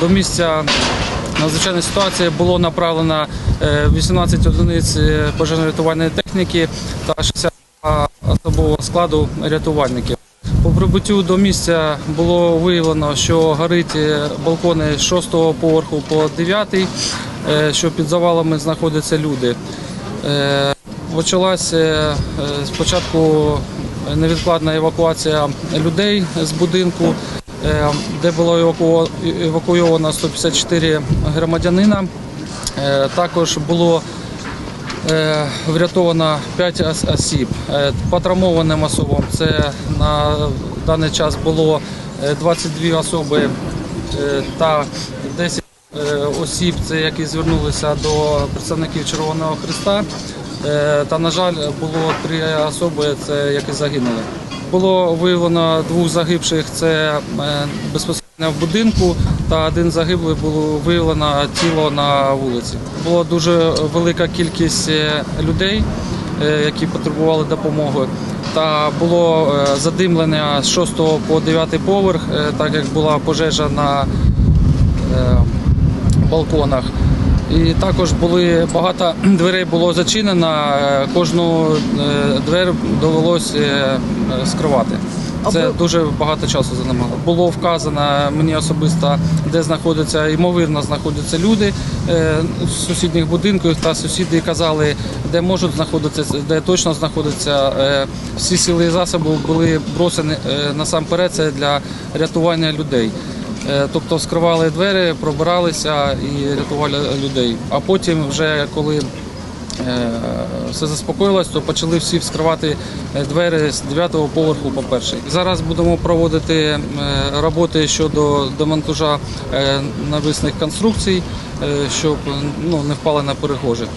До місця надзвичайної ситуації було направлено е, 18 одиниць е, пожежно-рятувальної техніки та 60 особового складу рятувальників. По прибуттю до місця було виявлено, що горить е, балкони з 6 поверху по 9, е, що під завалами знаходяться люди. Е, Почалася е, спочатку невідкладна евакуація людей з будинку, е, де було евакуйовано 154 громадянина. Е, Також було е, врятовано 5 осіб. Е, По травмованим особам це на даний час було е, 22 особи та 10 е, осіб, це які звернулися до представників Червоного Христа. Е, Та, на жаль, було три особи, це які загинули. Було виявлено двох загибших це е, безпосередньо в будинку, та один загиблий було виявлено тіло на вулиці. Була дуже велика кількість е, людей, які потребували допомоги. Та було задимлення з 6 по 9 поверх, так як була пожежа на балконах. І також були багато дверей було зачинено, е, кожну е, двері довелося е, скривати. Це дуже багато часу займало. Було вказано мені особисто, де знаходяться, ймовірно, знаходяться люди з сусідніх будинків, та сусіди казали, де можуть знаходитися, де точно знаходяться. Всі сили і засоби були бросені е, насамперед це для рятування людей. Е, Тобто скривали двері, пробиралися і рятували людей. А потім, вже коли е, все заспокоїлось, то почали всі вскривати е, двері з 9-го поверху по перший. Зараз будемо проводити роботи щодо демонтажа навісних конструкцій, щоб ну, не впали на перехожих.